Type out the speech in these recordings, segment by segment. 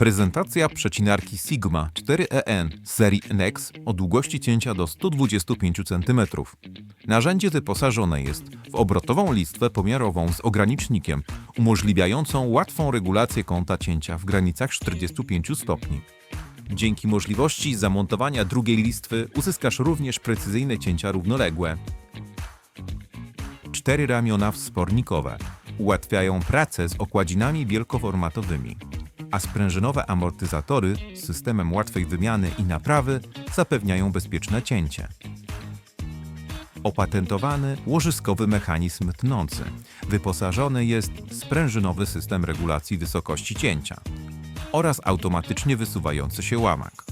Prezentacja przecinarki Sigma 4EN serii NEX o długości cięcia do 125 cm. Narzędzie wyposażone jest w obrotową listwę pomiarową z ogranicznikiem, umożliwiającą łatwą regulację kąta cięcia w granicach 45 stopni. Dzięki możliwości zamontowania drugiej listwy uzyskasz również precyzyjne cięcia równoległe. Cztery ramiona wspornikowe ułatwiają pracę z okładzinami wielkoformatowymi, a sprężynowe amortyzatory z systemem łatwej wymiany i naprawy zapewniają bezpieczne cięcie. Opatentowany łożyskowy mechanizm tnący. Wyposażony jest sprężynowy system regulacji wysokości cięcia oraz automatycznie wysuwający się łamak.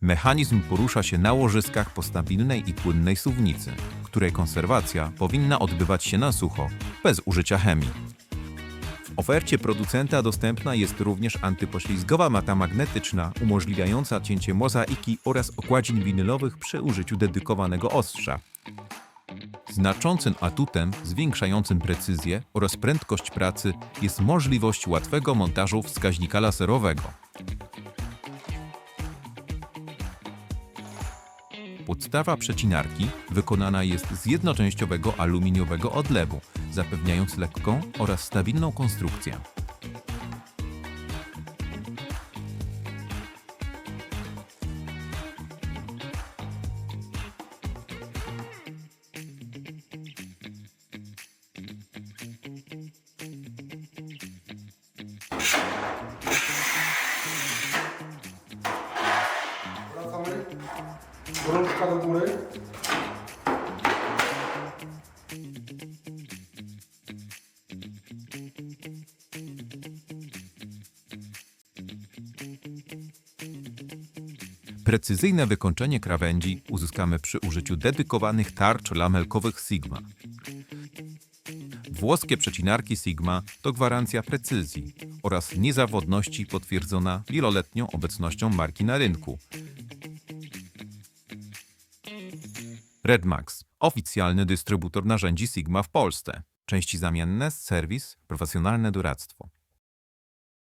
Mechanizm porusza się na łożyskach po stabilnej i płynnej suwnicy, której konserwacja powinna odbywać się na sucho, bez użycia chemii. Ofercie producenta dostępna jest również antypoślizgowa mata magnetyczna umożliwiająca cięcie mozaiki oraz okładzin winylowych przy użyciu dedykowanego ostrza. Znaczącym atutem zwiększającym precyzję oraz prędkość pracy jest możliwość łatwego montażu wskaźnika laserowego. Podstawa przecinarki wykonana jest z jednoczęściowego aluminiowego odlewu, zapewniając lekką oraz stabilną konstrukcję. Rączka do góry. Precyzyjne wykończenie krawędzi uzyskamy przy użyciu dedykowanych tarcz lamelkowych Sigma. Włoskie przecinarki Sigma to gwarancja precyzji oraz niezawodności potwierdzona wieloletnią obecnością marki na rynku. Redmax, oficjalny dystrybutor narzędzi Sigma w Polsce. Części zamienne, serwis, profesjonalne doradztwo.